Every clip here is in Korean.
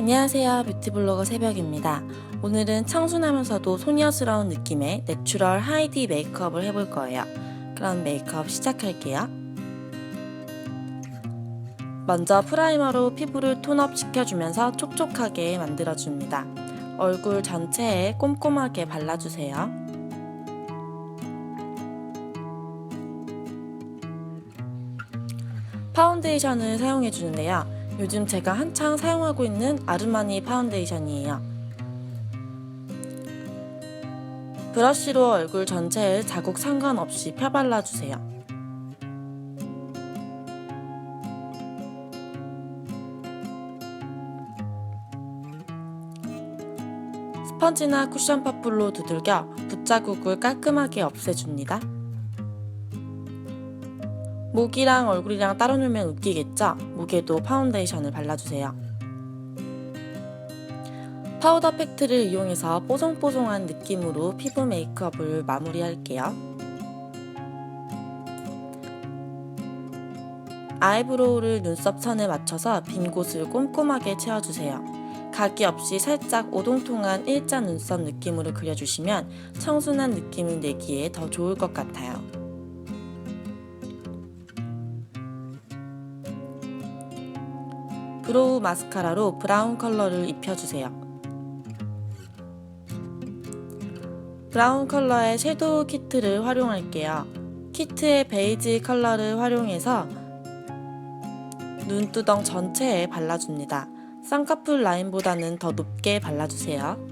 안녕하세요. 뷰티블로거 새벽입니다. 오늘은 청순하면서도 소녀스러운 느낌의 내추럴 하이디 메이크업을 해볼 거예요. 그럼 메이크업 시작할게요. 먼저 프라이머로 피부를 톤업 시켜주면서 촉촉하게 만들어줍니다. 얼굴 전체에 꼼꼼하게 발라주세요. 파운데이션을 사용해 주는데요. 요즘 제가 한창 사용하고 있는 아르마니 파운데이션이에요. 브러쉬로 얼굴 전체를 자국 상관없이 펴발라주세요. 스펀지나 쿠션 퍼플로 두들겨 붓자국을 깔끔하게 없애줍니다. 목이랑 얼굴이랑 따로 놀면 웃기겠죠? 목에도 파운데이션을 발라주세요. 파우더 팩트를 이용해서 뽀송뽀송한 느낌으로 피부 메이크업을 마무리할게요. 아이브로우를 눈썹 선에 맞춰서 빈 곳을 꼼꼼하게 채워주세요. 각이 없이 살짝 오동통한 일자 눈썹 느낌으로 그려주시면 청순한 느낌을 내기에 더 좋을 것 같아요. 브로우 마스카라로 브라운 컬러를 입혀주세요. 브라운 컬러의 섀도우 키트를 활용할게요. 키트의 베이지 컬러를 활용해서 눈두덩 전체에 발라줍니다. 쌍꺼풀 라인보다는 더 높게 발라주세요.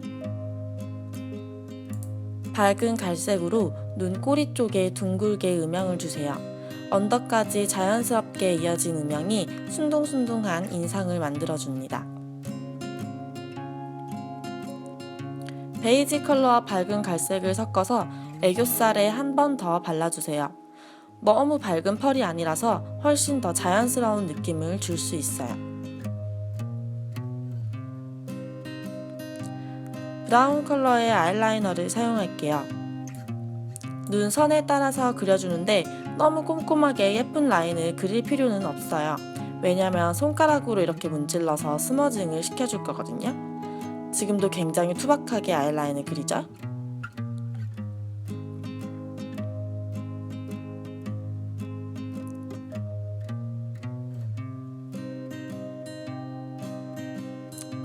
밝은 갈색으로 눈 꼬리 쪽에 둥글게 음영을 주세요. 언더까지 자연스럽게 이어진 음영이 순둥순둥한 인상을 만들어줍니다. 베이지 컬러와 밝은 갈색을 섞어서 애교살에 한 번 더 발라주세요. 너무 밝은 펄이 아니라서 훨씬 더 자연스러운 느낌을 줄 수 있어요. 브라운 컬러의 아이라이너를 사용할게요. 눈 선에 따라서 그려주는데 너무 꼼꼼하게 예쁜 라인을 그릴 필요는 없어요. 왜냐면 손가락으로 이렇게 문질러서 스머징을 시켜줄 거거든요. 지금도 굉장히 투박하게 아이라인을 그리죠?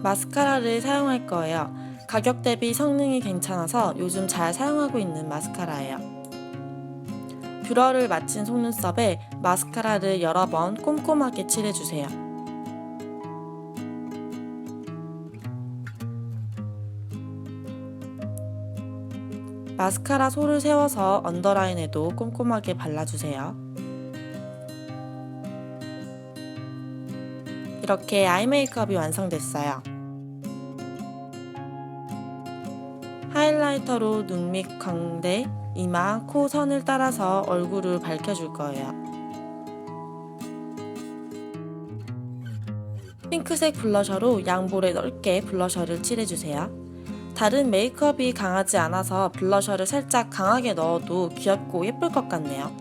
마스카라를 사용할 거예요. 가격 대비 성능이 괜찮아서 요즘 잘 사용하고 있는 마스카라예요. 뷰러를 마친 속눈썹에 마스카라를 여러 번 꼼꼼하게 칠해주세요. 마스카라 솔을 세워서 언더라인에도 꼼꼼하게 발라주세요. 이렇게 아이 메이크업이 완성됐어요. 하이라이터로 눈 밑 광대, 이마, 코 선을 따라서 얼굴을 밝혀줄 거예요. 핑크색 블러셔로 양볼에 넓게 블러셔를 칠해주세요. 다른 메이크업이 강하지 않아서 블러셔를 살짝 강하게 넣어도 귀엽고 예쁠 것 같네요.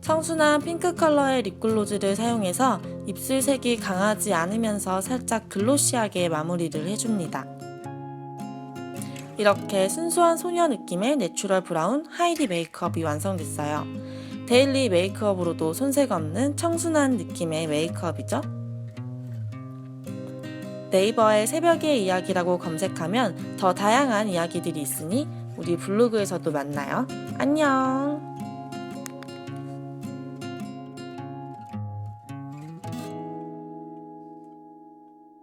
청순한 핑크 컬러의 립글로즈를 사용해서 입술색이 강하지 않으면서 살짝 글로시하게 마무리를 해줍니다. 이렇게 순수한 소녀 느낌의 내추럴 브라운 하이디 메이크업이 완성됐어요. 데일리 메이크업으로도 손색 없는 청순한 느낌의 메이크업이죠. 네이버에 새벽의 이야기라고 검색하면 더 다양한 이야기들이 있으니 우리 블로그에서도 만나요. 안녕!